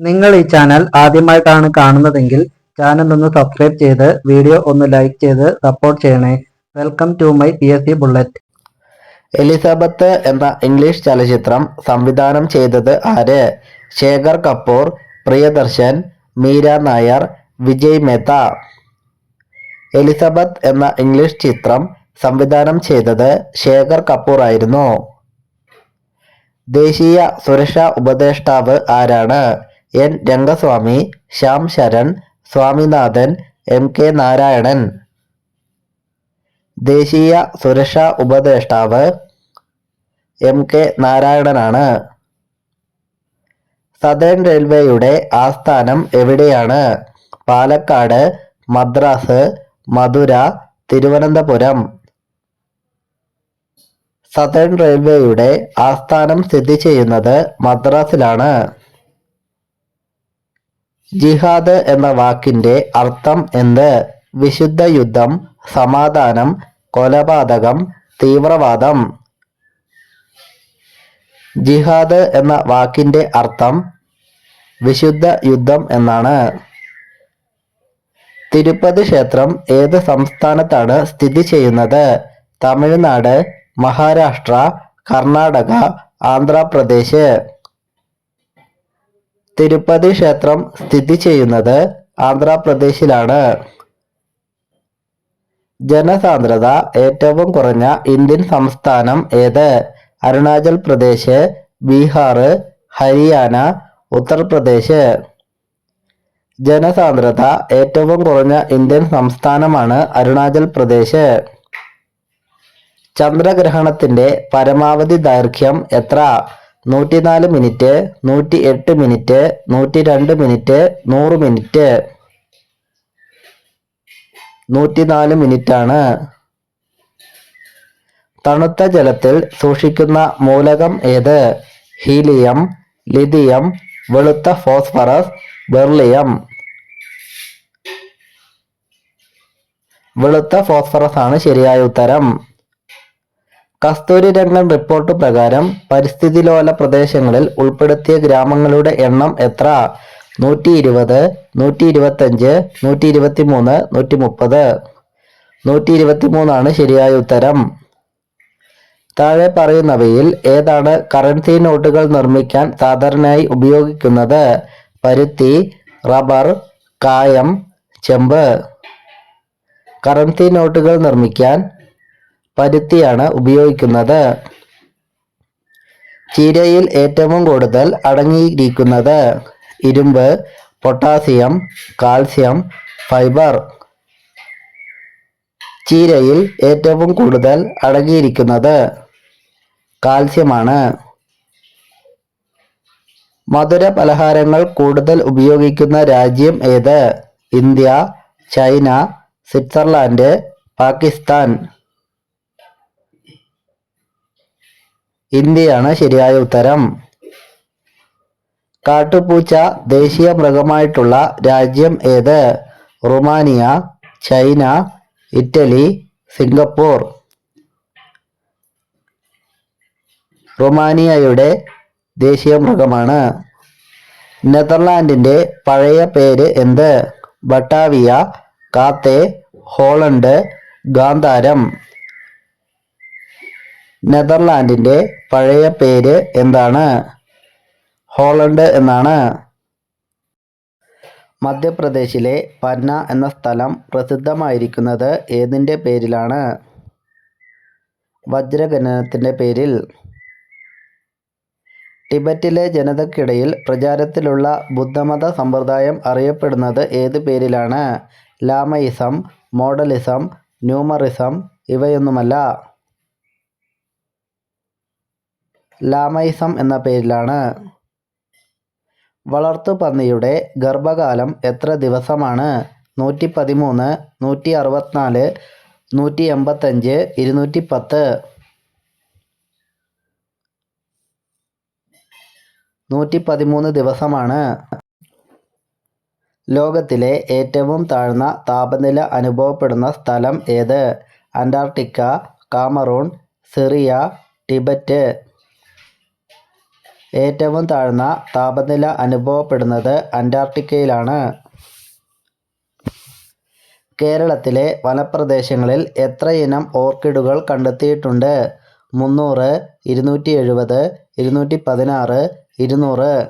നിങ്ങൾ ഈ ചാനൽ ആദ്യമായിട്ടാണ് കാണുന്നതെങ്കിൽ ചാനൽ ഒന്ന് സബ്സ്ക്രൈബ് ചെയ്ത് വീഡിയോ ഒന്ന് ലൈക്ക് ചെയ്ത് സപ്പോർട്ട് ചെയ്യണേ. Welcome to my P S C bullet Elizabeth എന്ന ഇംഗ്ലീഷ് ചലച്ചിത്രം സംവിധാനം ചെയ്തത് ആര്? ശേഖർ കപൂർ പ്രിയദർശൻ മീര നായർ വിജയ് മേത്ത. എലിസബത്ത് എന്ന ഇംഗ്ലീഷ് ചിത്രം സംവിധാനം ചെയ്തത് ശേഖർ കപൂർ ആയിരുന്നു. ദേശീയ സുരക്ഷാ ഉപദേഷ്ടാവ് ആരാണ്? N Rangaswamy Shyam Saran Swaminathan M K Narayanan. ദേശീയ സുരക്ഷാ ഉപദേഷ്ടാവ് എം കെ നാരായണനാണ്. സദേൺ റെയിൽവേയുടെ ആസ്ഥാനം എവിടെയാണ്? പാലക്കാട് മദ്രാസ് മധുര തിരുവനന്തപുരം. സദേൺ റെയിൽവേയുടെ ആസ്ഥാനം സ്ഥിതി ചെയ്യുന്നത് മദ്രാസിലാണ്. ജിഹാദ് എന്ന വാക്കിന്റെ അർത്ഥം എന്ത്? വിശുദ്ധ യുദ്ധം സമാധാനം കൊലപാതകം തീവ്രവാദം. ജിഹാദ് എന്ന വാക്കിന്റെ അർത്ഥം വിശുദ്ധ യുദ്ധം എന്നാണ്. തിരുപ്പതി ക്ഷേത്രം ഏത് സംസ്ഥാനത്താണ് സ്ഥിതി ചെയ്യുന്നത്? തമിഴ്നാട് മഹാരാഷ്ട്ര കർണാടക ആന്ധ്രാപ്രദേശ്. തിരുപ്പതി ക്ഷേത്രം സ്ഥിതി ചെയ്യുന്നത് ആന്ധ്രാപ്രദേശിലാണ്. ജനസാന്ദ്രത ഏറ്റവും കുറഞ്ഞ ഇന്ത്യൻ സംസ്ഥാനം ഏത്? അരുണാചൽ പ്രദേശ് ബീഹാർ ഹരിയാന ഉത്തർപ്രദേശ്. ജനസാന്ദ്രത ഏറ്റവും കുറഞ്ഞ ഇന്ത്യൻ സംസ്ഥാനമാണ് അരുണാചൽ പ്രദേശ്. ചന്ദ്രഗ്രഹണത്തിന്റെ പരമാവധി ദൈർഘ്യം എത്ര? നൂറ്റിനാല് മിനിറ്റ് നൂറ്റി എട്ട് മിനിറ്റ് നൂറ്റി രണ്ട് മിനിറ്റ് നൂറ് മിനിറ്റ്. നൂറ്റിനാല് മിനിറ്റ് ആണ് തണുത്ത ജലത്തിൽ സൂക്ഷിക്കുന്ന മൂലകം ഏത്? ഹീലിയം ലിഥിയം വെളുത്ത ഫോസ്ഫറസ് ബെർലിയം വെളുത്ത ഫോസ്ഫറസ് ആണ് ശരിയായ ഉത്തരം. കസ്തൂരി രംഗൻ റിപ്പോർട്ട് പ്രകാരം പരിസ്ഥിതി ലോല പ്രദേശങ്ങളിൽ ഉൾപ്പെടുത്തിയ ഗ്രാമങ്ങളുടെ എണ്ണം എത്ര? നൂറ്റി ഇരുപത് നൂറ്റി ഇരുപത്തഞ്ച് നൂറ്റി ഇരുപത്തി മൂന്ന് നൂറ്റി മുപ്പത് നൂറ്റി ഇരുപത്തി മൂന്നാണ് ശരിയായ ഉത്തരം. താഴെ പറയുന്നവയിൽ ഏതാണ് കറൻസി നോട്ടുകൾ നിർമ്മിക്കാൻ സാധാരണയായി ഉപയോഗിക്കുന്നത്? പരുത്തി റബ്ബർ കായം ചെമ്പ്. കറൻസി നോട്ടുകൾ നിർമ്മിക്കാൻ പരുത്തിയാണ് ഉപയോഗിക്കുന്നത്. ചീരയിൽ ഏറ്റവും കൂടുതൽ അടങ്ങിയിരിക്കുന്നത് ഇരുമ്പ് പൊട്ടാസ്യം കാൽസ്യം ഫൈബർ. ചീരയിൽ ഏറ്റവും കൂടുതൽ അടങ്ങിയിരിക്കുന്നത് കാൽസ്യമാണ്. മധുര പലഹാരങ്ങൾ കൂടുതൽ ഉപയോഗിക്കുന്ന രാജ്യം ഏത്? India China Switzerland Pakistan. ഇന്ത്യയാണ് ശരിയായ ഉത്തരം. കാട്ടുപൂച്ച ദേശീയ മൃഗമായിട്ടുള്ള രാജ്യം ഏത്? Romania China Italy Singapore. റുമാനിയയുടെ ദേശീയ മൃഗമാണ് നെതർലാൻഡിന്റെ പഴയ പേര് എന്ത്? ബട്ടാവിയ കാത്തെ ഹോളണ്ട് ഗാന്ധാരം. നെതർലാൻഡിന്റെ പഴയ പേര് എന്താണ്? ഹോളണ്ട് എന്നാണ്. മധ്യപ്രദേശിലെ പന്ന എന്ന സ്ഥലം പ്രസിദ്ധമായിരിക്കുന്നത് ഏതിന്റെ പേരിലാണ്? വജ്രഖനനത്തിന്റെ പേരിൽ. ടിബറ്റിലെ ജനതയ്ക്കിടയിൽ പ്രചാരത്തിലുള്ള ബുദ്ധമത സമ്പ്രദായം അറിയപ്പെടുന്നത് ഏത് പേരിലാണ്? ലാമയിസം മോഡലിസം ന്യൂമറിസം ഇവയൊന്നുമല്ല. ലാമയിസം എന്ന പേരിലാണ്. വളർത്തുപന്നിയുടെ ഗർഭകാലം എത്ര ദിവസമാണ്? നൂറ്റി പതിമൂന്ന് നൂറ്റി അറുപത്തിനാല് നൂറ്റി എൺപത്തഞ്ച് ഇരുന്നൂറ്റി പത്ത് നൂറ്റി പതിമൂന്ന് ദിവസമാണ്. ലോകത്തിലെ ഏറ്റവും താഴ്ന്ന താപനില അനുഭവപ്പെടുന്ന സ്ഥലം ഏത്? Antarctica Cameroon Syria Tibet. ഏറ്റവും താഴ്ന്ന താപനില അനുഭവപ്പെടുന്നത് അന്റാർട്ടിക്കയിലാണ്. കേരളത്തിലെ വനപ്രദേശങ്ങളിൽ എത്രയിനം ഓർക്കിഡുകൾ കണ്ടെത്തിയിട്ടുണ്ട്? മുന്നൂറ് ഇരുന്നൂറ്റി എഴുപത് ഇരുന്നൂറ്റി പതിനാറ് ഇരുന്നൂറ്.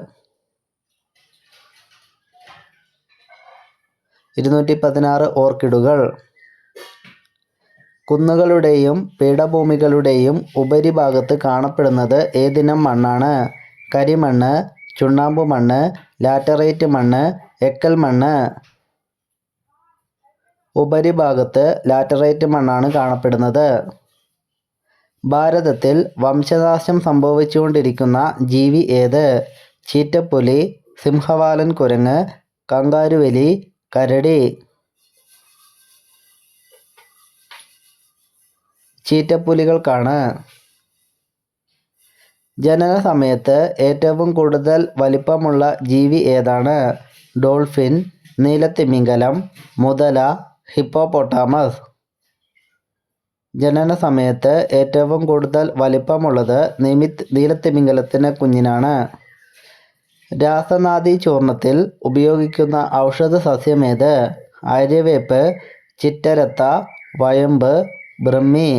ഇരുന്നൂറ്റി പതിനാറ് ഓർക്കിഡുകൾ. കുന്നുകളുടെയും പീഠഭൂമികളുടെയും ഉപരിഭാഗത്ത് കാണപ്പെടുന്നത് ഏതിനം മണ്ണാണ്? കരിമണ്ണ് ചുണ്ണാമ്പ് മണ്ണ് ലാറ്ററൈറ്റ് മണ്ണ് എക്കൽ മണ്ണ്. ഉപരിഭാഗത്ത് ലാറ്ററൈറ്റ് മണ്ണാണ് കാണപ്പെടുന്നത്. ഭാരതത്തിൽ വംശനാശം സംഭവിച്ചുകൊണ്ടിരിക്കുന്ന ജീവി ഏത്? ചീറ്റപ്പുലി സിംഹവാലൻ കുരങ്ങ് കങ്കാരുവലി കരടി. ചീറ്റപ്പുലികൾക്കാണ്. ജനന സമയത്ത് ഏറ്റവും കൂടുതൽ വലിപ്പമുള്ള ജീവി ഏതാണ്? ഡോൾഫിൻ നീലത്തിമിംഗലം മുതല ഹിപ്പോപൊട്ടാമസ് ജനന സമയത്ത് ഏറ്റവും കൂടുതൽ വലിപ്പമുള്ളത് നിമിത് നീലത്തിമിംഗലത്തിന് കുഞ്ഞിനാണ്. രാസനാദി ചൂർണത്തിൽ ഉപയോഗിക്കുന്ന ഔഷധ സസ്യമേത് ആര്യവേപ്പ് ചിറ്റരത്ത വയമ്പ് ബ്രഹ്മി.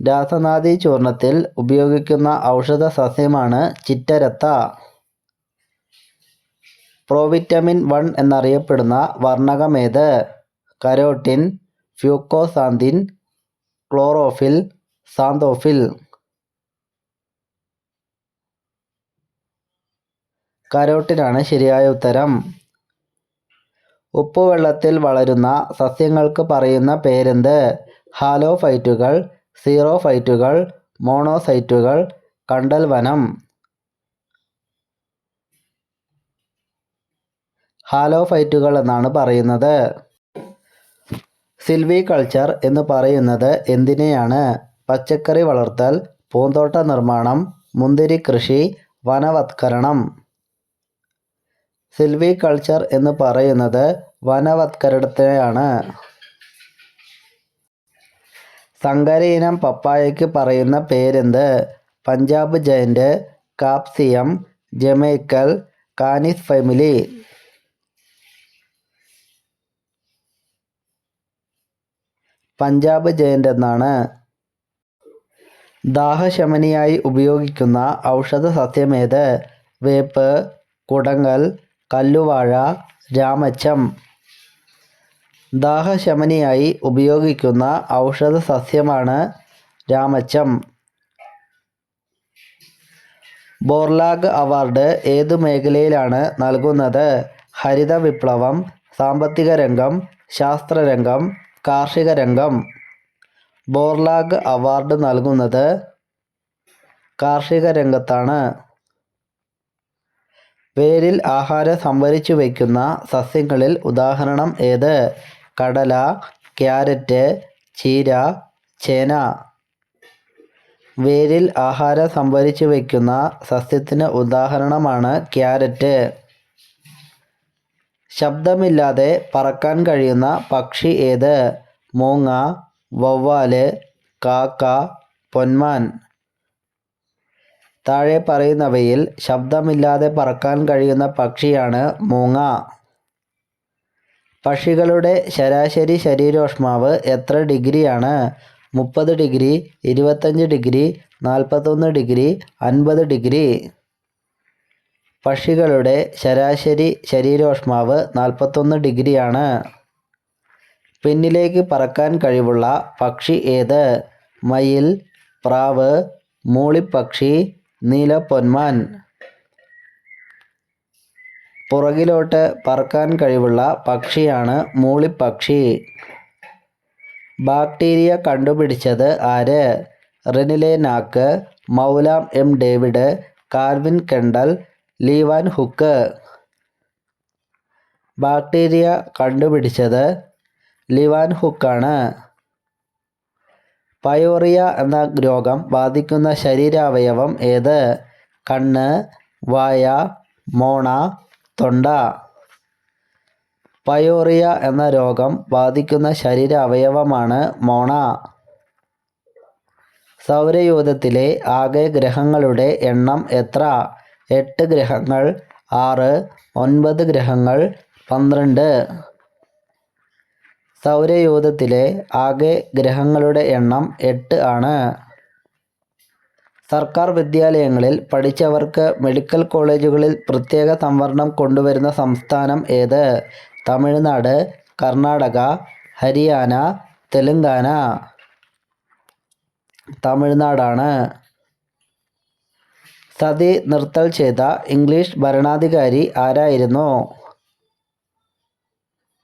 രാസനാദി ചൂർണത്തിൽ ഉപയോഗിക്കുന്ന ഔഷധ സസ്യമാണ് ചിറ്റരത്ത. പ്രോവിറ്റമിൻ വൺ എന്നറിയപ്പെടുന്ന വർണകമേത്? Carotene fucoxanthin chlorophyll xanthophyll. കരോട്ടിനാണ് ശരിയായ ഉത്തരം. ഉപ്പുവെള്ളത്തിൽ വളരുന്ന സസ്യങ്ങൾക്ക് പറയുന്ന പേരെന്ത്? ഹാലോഫൈറ്റുകൾ സീറോഫൈറ്റുകൾ മോണോസൈറ്റുകൾ കണ്ടൽവനം ഹാലോഫൈറ്റുകൾ എന്നാണ് പറയുന്നത്. സിൽവി കൾച്ചർ എന്ന് പറയുന്നത് എന്തിനെയാണ്? പച്ചക്കറി വളർത്തൽ പൂന്തോട്ട നിർമ്മാണം മുന്തിരി കൃഷി വനവത്കരണം. സിൽവി കൾച്ചർ എന്ന് പറയുന്നത് വനവത്കരണത്തെയാണ് സങ്കര ഇനം പപ്പായയ്ക്ക് പറയുന്ന പേരെന്ത്? പഞ്ചാബ് ജയന്റ് കാപ്സിയം ജമൈക്കൽ കാനിസ് ഫാമിലി. പഞ്ചാബ് ജയന്റ് എന്നാണ്. ദാഹശമനിയായി ഉപയോഗിക്കുന്ന ഔഷധ സസ്യമേത്? വേപ്പ് കുടങ്ങൽ കല്ലുവാഴ രാമച്ചം. ദാഹശമനിയായി ഉപയോഗിക്കുന്ന ഔഷധ സസ്യമാണ് രാമച്ചം. ബോർലാഗ് അവാർഡ് ഏതു മേഖലയിലാണ് നൽകുന്നത്? ഹരിത വിപ്ലവം സാമ്പത്തിക രംഗം ശാസ്ത്രരംഗം കാർഷിക രംഗം ബോർലാഗ് അവാർഡ് നൽകുന്നത് കാർഷിക രംഗത്താണ് വേരിൽ ആഹാരം സംഭരിച്ചു വയ്ക്കുന്ന സസ്യങ്ങളിൽ ഉദാഹരണം ഏത്? കടല ക്യാരറ്റ് ചീര ചേന. വേരിൽ ആഹാരം സംഭരിച്ചു വയ്ക്കുന്ന സസ്യത്തിന് ഉദാഹരണമാണ് ക്യാരറ്റ്. ശബ്ദമില്ലാതെ പറക്കാൻ കഴിയുന്ന പക്ഷി ഏത്? മൂങ്ങ വവ്വാൽ കാക്ക പൊന്മാൻ. താഴെ പറയുന്നവയിൽ ശബ്ദമില്ലാതെ പറക്കാൻ കഴിയുന്ന പക്ഷിയാണ് മൂങ്ങ. പക്ഷികളുടെ ശരാശരി ശരീരോഷ്മാവ് എത്ര ഡിഗ്രിയാണ്? മുപ്പത് ഡിഗ്രി ഇരുപത്തഞ്ച് ഡിഗ്രി നാൽപ്പത്തൊന്ന് ഡിഗ്രി അൻപത് ഡിഗ്രി. പക്ഷികളുടെ ശരാശരി ശരീരോഷ്മാവ് നാൽപ്പത്തൊന്ന് ഡിഗ്രിയാണ്. പിന്നിലേക്ക് പറക്കാൻ കഴിവുള്ള പക്ഷി ഏത്? മയിൽ പ്രാവ് മൂളിപ്പക്ഷി നീലപ്പൊന്മാൻ. പുറകിലോട്ട് പറക്കാൻ കഴിവുള്ള പക്ഷിയാണ് മൂളിപ്പക്ഷി. ബാക്ടീരിയ കണ്ടുപിടിച്ചത് ആര്? റെനിലെ നാക്ക് മൗലാം എം ഡേവിഡ് കാർവിൻ കെണ്ടൽ ലീവാൻ ഹുക്ക്. ബാക്ടീരിയ കണ്ടുപിടിച്ചത് ലിവാൻ ഹുക്കാണ്. പയോറിയ എന്ന രോഗം ബാധിക്കുന്ന ശരീരാവയവം ഏത്? കണ്ണ് വായ മോണ തൊണ്ട പയോറിയ എന്ന രോഗം ബാധിക്കുന്ന ശരീര അവയവമാണ് മോണ. സൗരയൂഥത്തിലെ ആകെ ഗ്രഹങ്ങളുടെ എണ്ണം എത്ര? എട്ട് ഗ്രഹങ്ങൾ ആറ് ഒൻപത് ഗ്രഹങ്ങൾ പന്ത്രണ്ട്. സൗരയൂഥത്തിലെ ആകെ ഗ്രഹങ്ങളുടെ എണ്ണം എട്ട് ആണ്. സർക്കാർ വിദ്യാലയങ്ങളിൽ പഠിച്ചവർക്ക് മെഡിക്കൽ കോളേജുകളിൽ പ്രത്യേക സംവരണം കൊണ്ടുവരുന്ന സംസ്ഥാനം ഏത്? തമിഴ്നാട് കർണാടക ഹരിയാന തെലുങ്കാന. തമിഴ്നാടാണ്. സതി നിർത്തൽ ചെയ്ത ഇംഗ്ലീഷ് ഭരണാധികാരി ആരായിരുന്നു?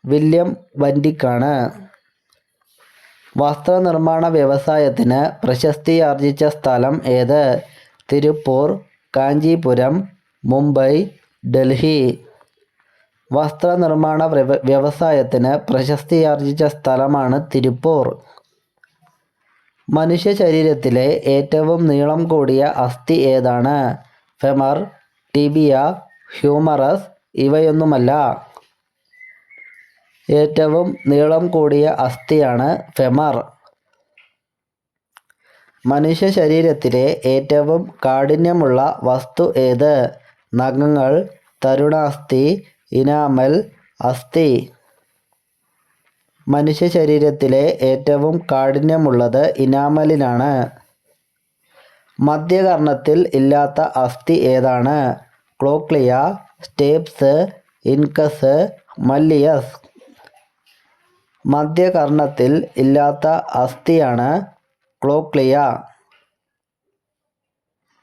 വില്യം വൻഡിക്കാണ് വസ്ത്രനിർമ്മാണ വ്യവസായത്തിന് പ്രശസ്തിയാർജിച്ച സ്ഥലം ഏത്? തിരുപ്പൂർ കാഞ്ചീപുരം മുംബൈ ഡൽഹി. വസ്ത്രനിർമ്മാണ വ്യവ- വ്യവസായത്തിന് പ്രശസ്തിയാർജിച്ച സ്ഥലമാണ് തിരുപ്പൂർ. മനുഷ്യ ശരീരത്തിലെ ഏറ്റവും നീളം കൂടിയ അസ്ഥി ഏതാണ്? ഫെമർ ടിബിയ ഹ്യൂമറസ് ഇവയൊന്നുമല്ല. ഏറ്റവും നീളം കൂടിയ അസ്ഥിയാണ് ഫെമർ. മനുഷ്യ ശരീരത്തിലെ ഏറ്റവും കാഠിന്യമുള്ള വസ്തു ഏത്? നഖങ്ങൾ തരുണാസ്ഥി ഇനാമൽ അസ്ഥി. മനുഷ്യ ശരീരത്തിലെ ഏറ്റവും കാഠിന്യമുള്ളത് ഇനാമലിനാണ്. മധ്യകർണത്തിൽ ഇല്ലാത്ത അസ്ഥി ഏതാണ്? ക്ലോക്ലിയ സ്റ്റേപ്സ് ഇൻകസ് മല്ലിയസ്. മധ്യകർണത്തിൽ ഇല്ലാത്ത അസ്ഥിയാണ് ക്ലോക്ലിയ.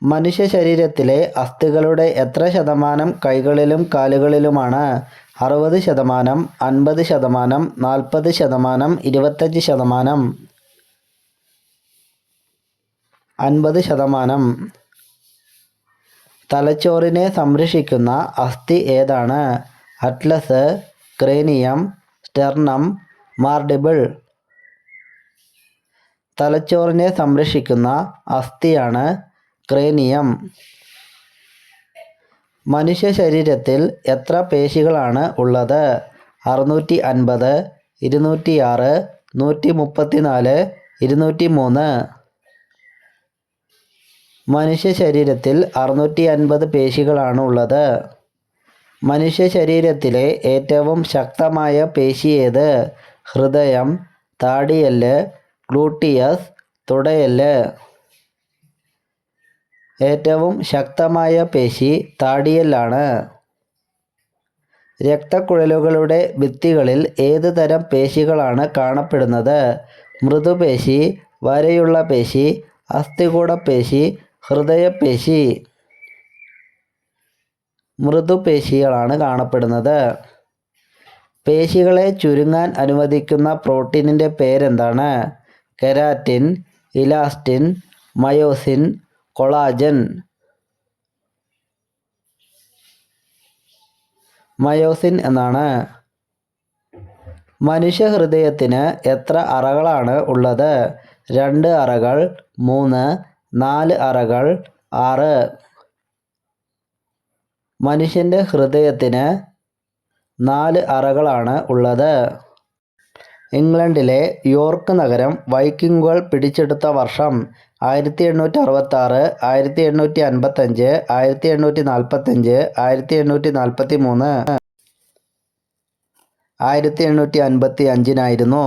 മനുഷ്യ ശരീരത്തിലെ അസ്ഥികളുടെ എത്ര ശതമാനം കൈകളിലും കാലുകളിലുമാണ്? അറുപത് ശതമാനം അൻപത് ശതമാനം നാൽപ്പത് ശതമാനം ഇരുപത്തഞ്ച് ശതമാനം. അൻപത് ശതമാനം. തലച്ചോറിനെ സംരക്ഷിക്കുന്ന അസ്ഥി ഏതാണ്? Atlas cranium sternum mandible. തലച്ചോറിനെ സംരക്ഷിക്കുന്ന അസ്ഥിയാണ് ക്രേനിയം. മനുഷ്യ ശരീരത്തിൽ എത്ര പേശികളാണ് ഉള്ളത്? അറുന്നൂറ്റി അൻപത് ഇരുന്നൂറ്റി ആറ് നൂറ്റി മുപ്പത്തി നാല് ഇരുന്നൂറ്റി മൂന്ന് മനുഷ്യ ശരീരത്തിൽ അറുന്നൂറ്റി അൻപത് പേശികളാണ് ഉള്ളത്. മനുഷ്യ ശരീരത്തിലെ ഏറ്റവും ശക്തമായ പേശി ഏത്? ഹൃദയം താടിയെല്ല് ഗ്ലൂട്ടിയസ് തുടയെല്ല്. ഏറ്റവും ശക്തമായ പേശി താടിയെല്ലാണ്. രക്തക്കുഴലുകളുടെ ഭിത്തികളിൽ ഏത് തരം പേശികളാണ് കാണപ്പെടുന്നത്? മൃദുപേശി വരയുള്ള പേശി അസ്ഥികൂടപ്പേശി ഹൃദയപേശി മൃദുപേശികളാണ് കാണപ്പെടുന്നത്. പേശികളെ ചുരുങ്ങാൻ അനുവദിക്കുന്ന പ്രോട്ടീനിന്റെ പേരെന്താണ്? Keratin elastin myosin collagen. Myosin എന്നാണ്. മനുഷ്യ ഹൃദയത്തിന് എത്ര അറകളാണ് ഉള്ളത്? രണ്ട് അറകൾ മൂന്ന് നാല് അറകൾ ആറ്. മനുഷ്യന്റെ ഹൃദയത്തിന് നാല് അറകളാണ് ഉള്ളത്. ഇംഗ്ലണ്ടിലെ യോർക്ക് നഗരം വൈക്കിങ്ങുകൾ പിടിച്ചെടുത്ത വർഷം ആയിരത്തി എണ്ണൂറ്റി അറുപത്തി ആറ് ആയിരത്തി എണ്ണൂറ്റി അൻപത്തഞ്ച് ആയിരത്തി എണ്ണൂറ്റി നാൽപ്പത്തഞ്ച് ആയിരത്തി എണ്ണൂറ്റി നാൽപ്പത്തി മൂന്ന് ആയിരത്തി എണ്ണൂറ്റി അൻപത്തി അഞ്ചിനായിരുന്നു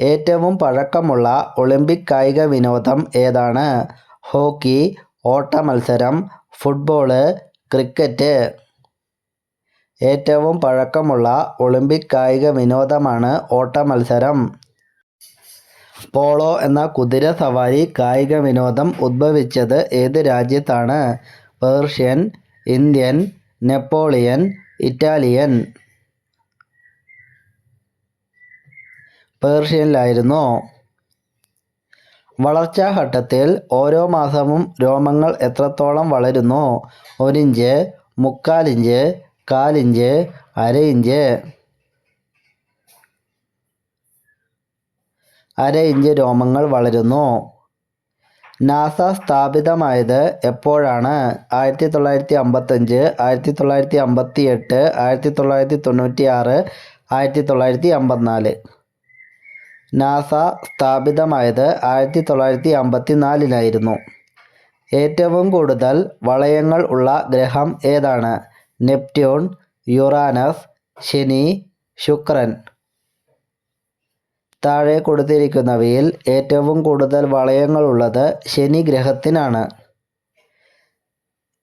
ഏറ്റവും പഴക്കമുള്ള ഒളിമ്പിക് കായിക വിനോദം ഏതാണ്? ഹോക്കി ഓട്ട മത്സരം ഫുട്ബോൾ ക്രിക്കറ്റ്. ഏറ്റവും പഴക്കമുള്ള ഒളിമ്പിക് കായിക വിനോദമാണ് ഓട്ടമത്സരം. പോളോ എന്ന കുതിര സവാരി കായിക വിനോദം ഉദ്ഭവിച്ചത് ഏത് രാജ്യത്താണ്? Persian Indian Napoleon Italian. പേർഷ്യനിലായിരുന്നു. വളർച്ചാ ഘട്ടത്തിൽ ഓരോ മാസവും രോമങ്ങൾ എത്രത്തോളം വളരുന്നു? ഒരിഞ്ച് മുക്കാലിഞ്ച് കാലിഞ്ച് അര ഇഞ്ച് അര ഇഞ്ച് രോമങ്ങൾ വളരുന്നു. നാസ സ്ഥാപിതമായത് എപ്പോഴാണ്? ആയിരത്തി തൊള്ളായിരത്തി അമ്പത്തഞ്ച് ആയിരത്തി തൊള്ളായിരത്തി അമ്പത്തി എട്ട് ആയിരത്തി തൊള്ളായിരത്തി തൊണ്ണൂറ്റി ആറ് ആയിരത്തി തൊള്ളായിരത്തി അമ്പത്തിനാല് നാസ സ്ഥാപിതമായത് ആയിരത്തി തൊള്ളായിരത്തി അമ്പത്തി നാലിലായിരുന്നു ഏറ്റവും കൂടുതൽ വളയങ്ങൾ ഉള്ള ഗ്രഹം ഏതാണ്? നെപ്റ്റ്യൂൺ യുറാനസ് ശനി ശുക്രൻ. താഴെ കൊടുത്തിരിക്കുന്നവയിൽ ഏറ്റവും കൂടുതൽ വളയങ്ങളുള്ളത് ശനി ഗ്രഹത്തിനാണ്.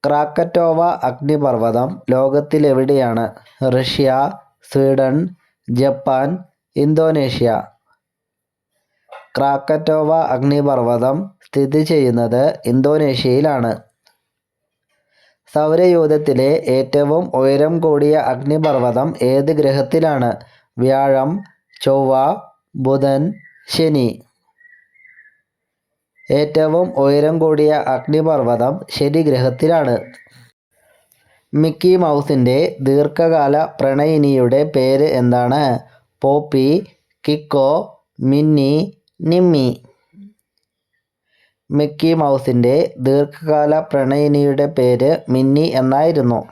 ക്രാക്കറ്റോവ അഗ്നിപർവതം ലോകത്തിലെവിടെയാണ്? Russia Sweden Japan Indonesia. Krakatoa അഗ്നിപർവതം സ്ഥിതി ചെയ്യുന്നത് ഇന്തോനേഷ്യയിലാണ്. സൗരയൂഥത്തിലെ ഏറ്റവും ഉയരം കൂടിയ അഗ്നിപർവതം ഏത് ഗ്രഹത്തിലാണ്? വ്യാഴം ചൊവ്വ ബുധൻ ശനി. ഏറ്റവും ഉയരം കൂടിയ അഗ്നിപർവതം ശനി ഗ്രഹത്തിലാണ്. മിക്കി മൗസിന്റെ ദീർഘകാല പ്രണയിനിയുടെ പേര് എന്താണ്? പോപ്പി കിക്കോ മിന്നി നിമ്മി. മിക്കി മൗസിന്റെ ദീർഘകാല പ്രണയിനിയുടെ പേര് മിന്നി എന്നായിരുന്നു.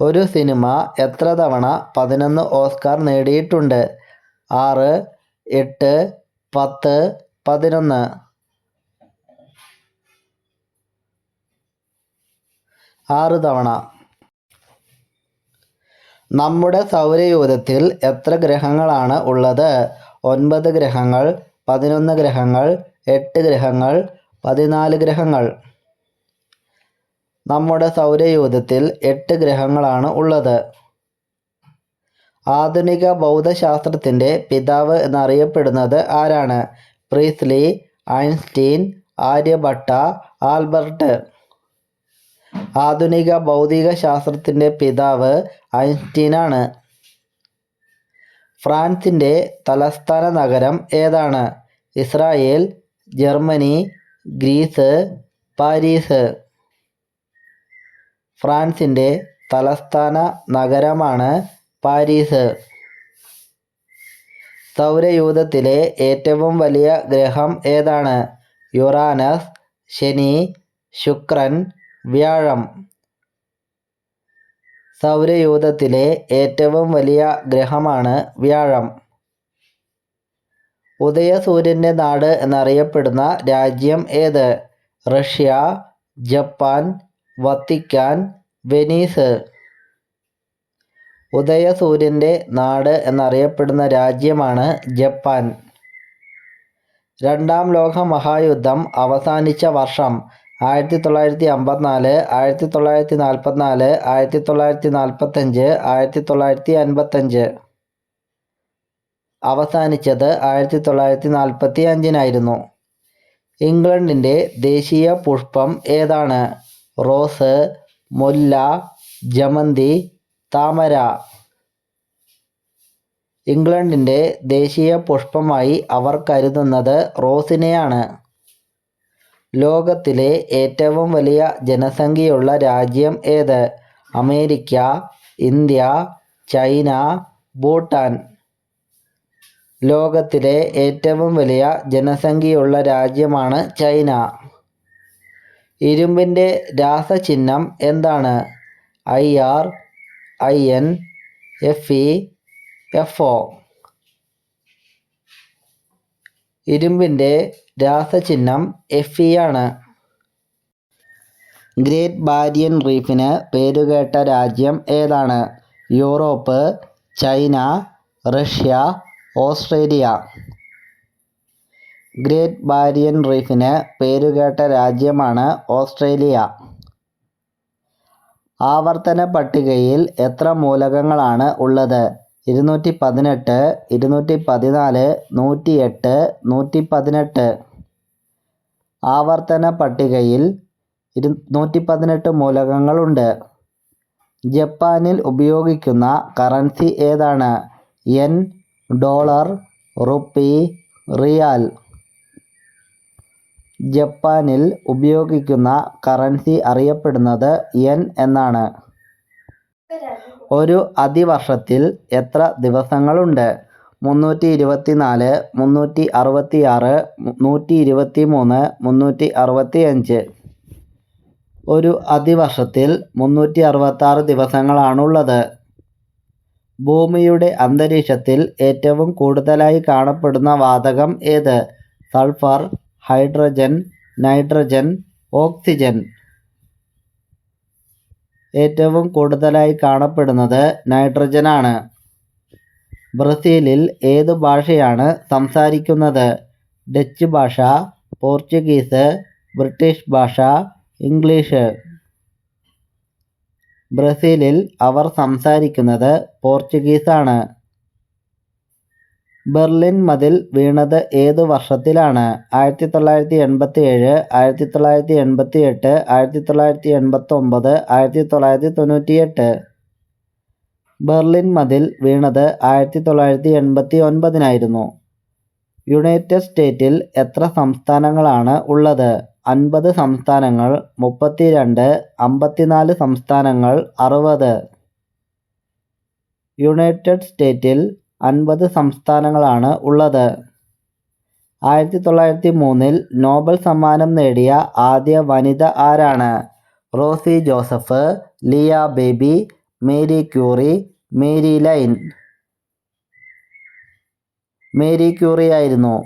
ഒരു സിനിമ എത്ര തവണ പതിനൊന്ന് ഓസ്കാർ നേടിയിട്ടുണ്ട്? ആറ് എട്ട് പത്ത് പതിനൊന്ന്. ആറ് തവണ. നമ്മുടെ സൗരയൂഥത്തിൽ എത്ര ഗ്രഹങ്ങളാണ് ഉള്ളത്? ഒൻപത് ഗ്രഹങ്ങൾ പതിനൊന്ന് ഗ്രഹങ്ങൾ എട്ട് ഗ്രഹങ്ങൾ പതിനാല് ഗ്രഹങ്ങൾ. നമ്മുടെ സൗരയൂഥത്തിൽ എട്ട് ഗ്രഹങ്ങളാണ് ഉള്ളത്. ആധുനിക ഭൗതശാസ്ത്രത്തിന്റെ പിതാവ് എന്നറിയപ്പെടുന്നത് ആരാണ്? Priestley Einstein Aryabhata Albert. ആധുനിക ഭൗതിക ശാസ്ത്രത്തിന്റെ പിതാവ് ഐൻസ്റ്റീനാണ്. ഫ്രാൻസിന്റെ തലസ്ഥാന നഗരം ഏതാണ്? Israel Germany Greece Paris. ഫ്രാൻസിന്റെ തലസ്ഥാന നഗരമാണ് പാരീസ്. സൗരയൂഥത്തിലെ ഏറ്റവും വലിയ ഗ്രഹം ഏതാണ്? യുറാനസ് ശനി ശുക്രൻ വ്യാഴം. സൗരയൂഥത്തിലെ ഏറ്റവും വലിയ ഗ്രഹമാണ് വ്യാഴം. ഉദയസൂര്യന്റെ നാട് എന്നറിയപ്പെടുന്ന രാജ്യം ഏത്? Russia Japan Vatican Venice. ഉദയസൂര്യന്റെ നാട് എന്നറിയപ്പെടുന്ന രാജ്യമാണ് ജപ്പാൻ. രണ്ടാം ലോക മഹായുദ്ധം അവസാനിച്ച വർഷം ആയിരത്തി തൊള്ളായിരത്തി അമ്പത്തിനാല് ആയിരത്തി തൊള്ളായിരത്തി നാൽപ്പത്തിനാല് ആയിരത്തി തൊള്ളായിരത്തി നാൽപ്പത്തഞ്ച് ആയിരത്തി തൊള്ളായിരത്തി അൻപത്തഞ്ച് അവസാനിച്ചത് ആയിരത്തി തൊള്ളായിരത്തി നാൽപ്പത്തി അഞ്ചിനായിരുന്നു ഇംഗ്ലണ്ടിന്റെ ദേശീയ പുഷ്പം ഏതാണ്? റോസ് മുല്ല ജമന്തി താമര. ഇംഗ്ലണ്ടിന്റെ ദേശീയ പുഷ്പമായി അവർ കരുതുന്നത് റോസിനെയാണ്. ലോകത്തിലെ ഏറ്റവും വലിയ ജനസംഖ്യയുള്ള രാജ്യം ഏത്? America India China Bhutan. ലോകത്തിലെ ഏറ്റവും വലിയ ജനസംഖ്യയുള്ള രാജ്യമാണ് ചൈന. ഇരുമ്പിന്റെ രാസചിഹ്നം എന്താണ്? I R I N F E F O. ഇരുമ്പിന്റെ രാസചിഹ്നം എഫ് ഇ ആണ്. ഗ്രേറ്റ് ബാരിയൻ റീഫിന് പേരുകേട്ട രാജ്യം ഏതാണ്? Europe China Russia Australia. Great barrier റീഫിന് പേരുകേട്ട രാജ്യമാണ് ഓസ്ട്രേലിയ. ആവർത്തന പട്ടികയിൽ എത്ര മൂലകങ്ങളാണ് ഉള്ളത്? ഇരുന്നൂറ്റി പതിനെട്ട് ഇരുന്നൂറ്റി പതിനാല് നൂറ്റി എട്ട് നൂറ്റി പതിനെട്ട് ആവർത്തന പട്ടികയിൽ ഇരു നൂറ്റി പതിനെട്ട് മൂലകങ്ങളുണ്ട്. ജപ്പാനിൽ ഉപയോഗിക്കുന്ന കറൻസി ഏതാണ്? Yen dollar rupee riyal. ജപ്പാനിൽ ഉപയോഗിക്കുന്ന കറൻസി അറിയപ്പെടുന്നത് യെൻ എന്നാണ്. ഒരു അതിവർഷത്തിൽ എത്ര ദിവസങ്ങളുണ്ട്? മുന്നൂറ്റി ഇരുപത്തി നാല് മുന്നൂറ്റി അറുപത്തി ആറ് നൂറ്റി ഇരുപത്തി മൂന്ന് മുന്നൂറ്റി അറുപത്തി അഞ്ച് ഒരു അതിവർഷത്തിൽ മുന്നൂറ്റി അറുപത്താറ് ദിവസങ്ങളാണുള്ളത്. ഭൂമിയുടെ അന്തരീക്ഷത്തിൽ ഏറ്റവും കൂടുതലായി കാണപ്പെടുന്ന വാതകം ഏത്? Sulphur hydrogen nitrogen oxygen. ഏറ്റവും കൂടുതലായി കാണപ്പെടുന്നത് നൈട്രജനാണ്. ബ്രസീലിൽ ഏത് ഭാഷയാണ് സംസാരിക്കുന്നത്? ഡച്ച് ഭാഷ പോർച്ചുഗീസ് ബ്രിട്ടീഷ് ഭാഷ ഇംഗ്ലീഷ്. ബ്രസീലിൽ അവർ സംസാരിക്കുന്നത് പോർച്ചുഗീസാണ്. ബെർലിൻ മതിൽ വീണത് ഏത് വർഷത്തിലാണ്? ആയിരത്തി തൊള്ളായിരത്തി എൺപത്തി ഏഴ് ആയിരത്തി തൊള്ളായിരത്തി എൺപത്തി എട്ട് ആയിരത്തി തൊള്ളായിരത്തി എൺപത്തൊമ്പത് ആയിരത്തി തൊള്ളായിരത്തി തൊണ്ണൂറ്റിയെട്ട് ബെർലിൻ മതിൽ വീണത് ആയിരത്തി തൊള്ളായിരത്തി എൺപത്തി ഒൻപതിനായിരുന്നു യുണൈറ്റഡ് സ്റ്റേറ്റിൽ എത്ര സംസ്ഥാനങ്ങളാണ് ഉള്ളത്? അൻപത് സംസ്ഥാനങ്ങൾ മുപ്പത്തിരണ്ട് അമ്പത്തിനാല് സംസ്ഥാനങ്ങൾ അറുപത്. യുണൈറ്റഡ് സ്റ്റേറ്റിൽ അൻപത് സംസ്ഥാനങ്ങളാണ് ഉള്ളത്. ആയിരത്തി തൊള്ളായിരത്തി മൂന്നിൽ നോബൽ സമ്മാനം നേടിയ ആദ്യ വനിത ആരാണ്? Rosie Joseph Leah baby Mary Curie Mary line. Mary Curie ആയിരുന്നു.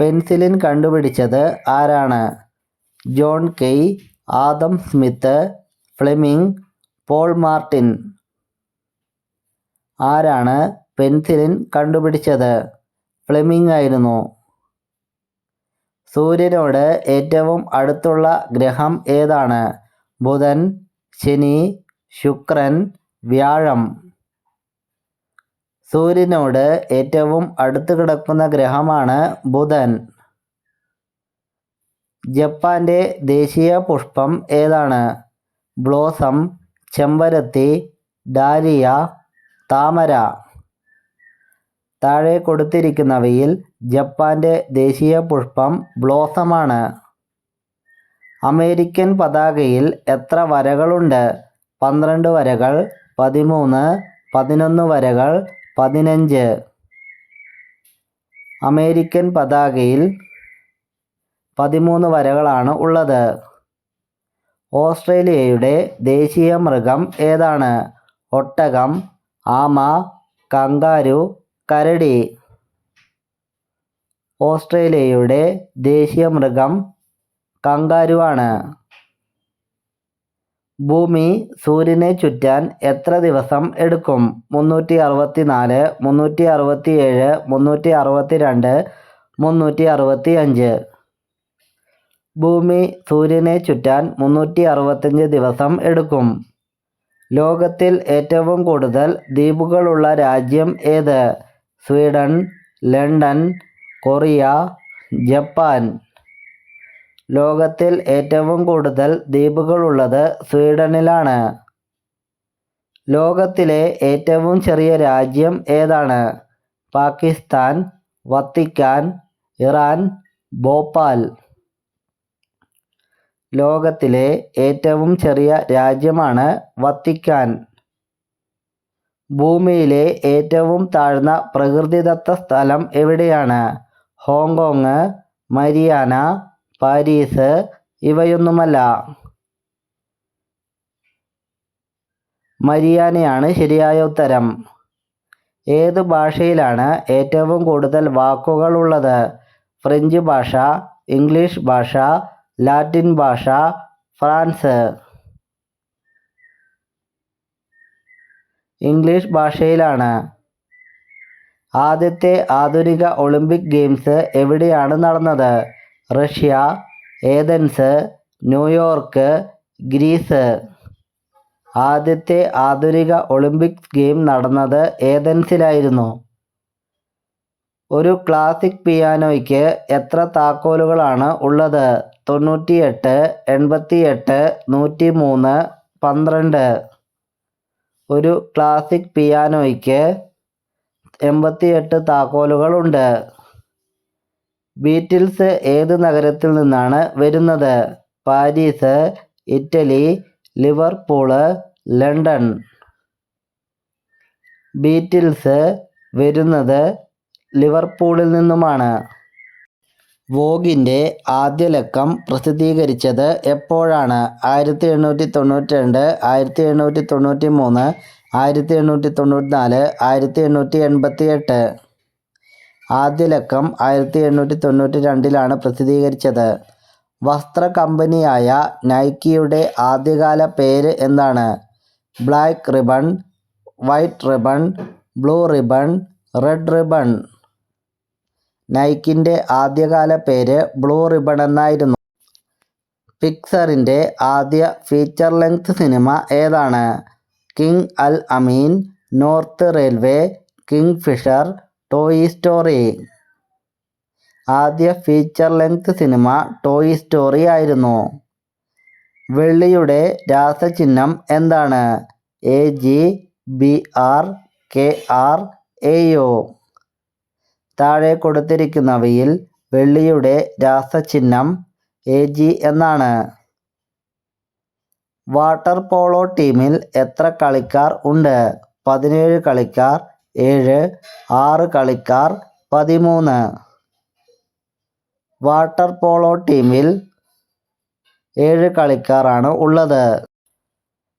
പെൻസിലിൻ കണ്ടുപിടിച്ചത് ആരാണ്? John Kay Adam Smith Fleming Paul Martin. ആരാണ് പെൻസിലിൻ കണ്ടുപിടിച്ചത്? ഫ്ലെമിംഗ് ആയിരുന്നു. സൂര്യനോട് ഏറ്റവും അടുത്തുള്ള ഗ്രഹം ഏതാണ്? ബുധൻ ശനി ശുക്രൻ വ്യാഴം. സൂര്യനോട് ഏറ്റവും അടുത്ത് കിടക്കുന്ന ഗ്രഹമാണ് ബുധൻ. ജപ്പാന്റെ ദേശീയ പുഷ്പം ഏതാണ്? ബ്ലോസം ചെമ്പരത്തി ഡാലിയ താമര. താഴെ കൊടുത്തിരിക്കുന്നവയിൽ ജപ്പാന്റെ ദേശീയ പുഷ്പം ബ്ലോസമാണ്. അമേരിക്കൻ പതാകയിൽ എത്ര വരകളുണ്ട്? പന്ത്രണ്ട് വരകൾ പതിമൂന്ന് പതിനൊന്ന് വരകൾ പതിനഞ്ച്. അമേരിക്കൻ പതാകയിൽ പതിമൂന്ന് വരകളാണ് ഉള്ളത്. ഓസ്ട്രേലിയയുടെ ദേശീയ മൃഗം ഏതാണ്? ഒട്ടകം ആമ കങ്കാരു കരടി. ഓസ്ട്രേലിയയുടെ ദേശീയ മൃഗം കങ്കാരുവാണ്. ഭൂമി സൂര്യനെ ചുറ്റാൻ എത്ര ദിവസം എടുക്കും? മുന്നൂറ്റി അറുപത്തി നാല് മുന്നൂറ്റി അറുപത്തി ഏഴ് മുന്നൂറ്റി അറുപത്തി രണ്ട് മുന്നൂറ്റി അറുപത്തി അഞ്ച് ഭൂമി സൂര്യനെ ചുറ്റാൻ മുന്നൂറ്റി അറുപത്തഞ്ച് ദിവസം എടുക്കും. ലോകത്തിൽ ഏറ്റവും കൂടുതൽ ദ്വീപുകളുള്ള രാജ്യം ഏത്? Sweden London Korea Japan. ലോകത്തിൽ ഏറ്റവും കൂടുതൽ ദ്വീപുകളുള്ളത് സ്വീഡനിലാണ്. ലോകത്തിലെ ഏറ്റവും ചെറിയ രാജ്യം ഏതാണ്? Pakistan Vatican Iran Bhopal. ലോകത്തിലെ ഏറ്റവും ചെറിയ രാജ്യമാണ് വത്തിക്കാൻ. ഭൂമിയിലെ ഏറ്റവും താഴ്ന്ന പ്രകൃതിദത്ത സ്ഥലം എവിടെയാണ്? ഹോങ്കോങ് മരിയാന പാരീസ് ഇവയൊന്നുമല്ല. മരിയാനയാണ് ശരിയായ ഉത്തരം. ഏത് ഭാഷയിലാണ് ഏറ്റവും കൂടുതൽ വാക്കുകൾ ഉള്ളത് ഫ്രഞ്ച് ഭാഷ ഇംഗ്ലീഷ് ഭാഷ ലാറ്റിൻ ഭാഷ ഫ്രാൻസ്. ഇംഗ്ലീഷ് ഭാഷയിലാണ്. ആദ്യത്തെ ആധുനിക ഒളിമ്പിക് ഗെയിംസ് എവിടെയാണ് നടന്നത്? Russia Athens New York Greece. ആദ്യത്തെ ആധുനിക ഒളിമ്പിക്സ് ഗെയിം നടന്നത് ഏതൻസിലായിരുന്നു ഒരു ക്ലാസിക് പിയാനോയ്ക്ക് എത്ര താക്കോലുകളാണ് ഉള്ളത്? തൊണ്ണൂറ്റിയെട്ട് എൺപത്തിയെട്ട് നൂറ്റി മൂന്ന് പന്ത്രണ്ട്. ഒരു ക്ലാസിക് പിയാനോയ്ക്ക് എൺപത്തിയെട്ട് താക്കോലുകളുണ്ട്. ബീറ്റിൽസ് ഏത് നഗരത്തിൽ നിന്നാണ് വരുന്നത്? Paris Italy Liverpool London. Beatles വരുന്നത് ലിവർപൂളിൽ നിന്നുമാണ്. വോഗിന്റെ ആദ്യ ലക്കം പ്രസിദ്ധീകരിച്ചത് എപ്പോഴാണ്? ആയിരത്തി എണ്ണൂറ്റി തൊണ്ണൂറ്റി രണ്ട് ആയിരത്തി എണ്ണൂറ്റി തൊണ്ണൂറ്റി മൂന്ന് ആയിരത്തി എണ്ണൂറ്റി തൊണ്ണൂറ്റി നാല് ആയിരത്തി എണ്ണൂറ്റി എൺപത്തി എട്ട് ആദ്യ ലക്കം ആയിരത്തി എണ്ണൂറ്റി തൊണ്ണൂറ്റി രണ്ടിലാണ് പ്രസിദ്ധീകരിച്ചത്. വസ്ത്ര കമ്പനിയായ നൈക്കിയുടെ ആദ്യകാല പേര് എന്താണ് black ribbon white ribbon blue ribbon red ribbon. നൈക്കിന്റെ ആദ്യകാല പേര് ബ്ലൂ റിബൺ എന്നായിരുന്നു. പിക്സറിന്റെ ആദ്യ ഫീച്ചർ ലെങ്ത് സിനിമ ഏതാണ്? King Al Amin North Railway Kingfisher Toy Story ആദ്യ feature length cinema Toy Story ആയിരുന്നു. വെള്ളിയുടെ രാസചിഹ്നം എന്താണ്? A G B R K R A O താഴെ കൊടുത്തിരിക്കുന്നവയിൽ വെള്ളിയുടെ രാസചിഹ്നം എ ജി എന്നാണ്. വാട്ടർ പോളോ ടീമിൽ എത്ര കളിക്കാർ ഉണ്ട്? പതിനേഴ് കളിക്കാർ ഏഴ് ആറ് കളിക്കാർ പതിമൂന്ന്. വാട്ടർ പോളോ ടീമിൽ ഏഴ് കളിക്കാരാണ് ഉള്ളത്.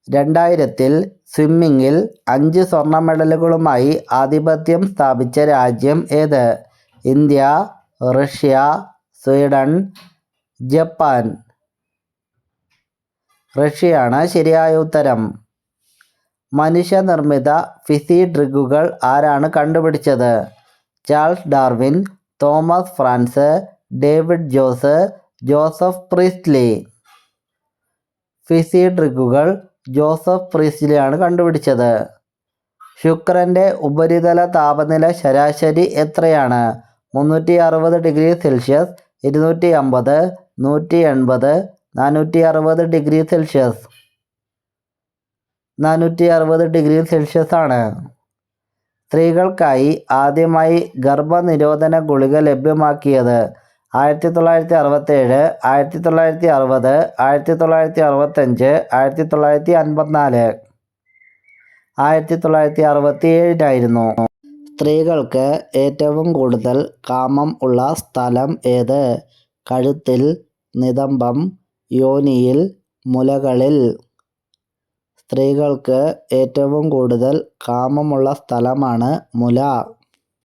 രണ്ടായിരത്തിൽ സ്വിമ്മിങ്ങിൽ അഞ്ച് സ്വർണ മെഡലുകളുമായി ആധിപത്യം സ്ഥാപിച്ച രാജ്യം ഏത്? India Russia Sweden Japan. റഷ്യയാണ് ശരിയായ ഉത്തരം. മനുഷ്യനിർമ്മിത ഫിസി ഡ്രിഗുകൾ ആരാണ് കണ്ടുപിടിച്ചത്? Charles Darwin Thomas France David Jose Joseph Priestley fizzy ഡ്രിഗുകൾ Joseph പ്രീസ്ലിയാണ് കണ്ടുപിടിച്ചത്. ശുക്രന്റെ ഉപരിതല താപനില ശരാശരി എത്രയാണ്? മുന്നൂറ്റി അറുപത് ഡിഗ്രി സെൽഷ്യസ് ഇരുന്നൂറ്റി അമ്പത് നൂറ്റി എൺപത് നാനൂറ്റി അറുപത് ഡിഗ്രി സെൽഷ്യസ്. നാനൂറ്റി അറുപത് ഡിഗ്രി സെൽഷ്യസ് ആണ്. സ്ത്രീകൾക്കായി ആദ്യമായി ഗർഭനിരോധന ഗുളിക ലഭ്യമാക്കിയത് ആയിരത്തി തൊള്ളായിരത്തി അറുപത്തേഴ് ആയിരത്തി തൊള്ളായിരത്തി അറുപത് ആയിരത്തി തൊള്ളായിരത്തി അറുപത്തഞ്ച് ആയിരത്തി തൊള്ളായിരത്തി അൻപത്തിനാല് ആയിരത്തി തൊള്ളായിരത്തി അറുപത്തി ഏഴിലായിരുന്നു സ്ത്രീകൾക്ക് ഏറ്റവും കൂടുതൽ കാമം ഉള്ള സ്ഥലം ഏത്? കഴുത്തിൽ നിതംബം യോനിയിൽ മുലകളിൽ. സ്ത്രീകൾക്ക് ഏറ്റവും കൂടുതൽ കാമമുള്ള സ്ഥലമാണ് മുല.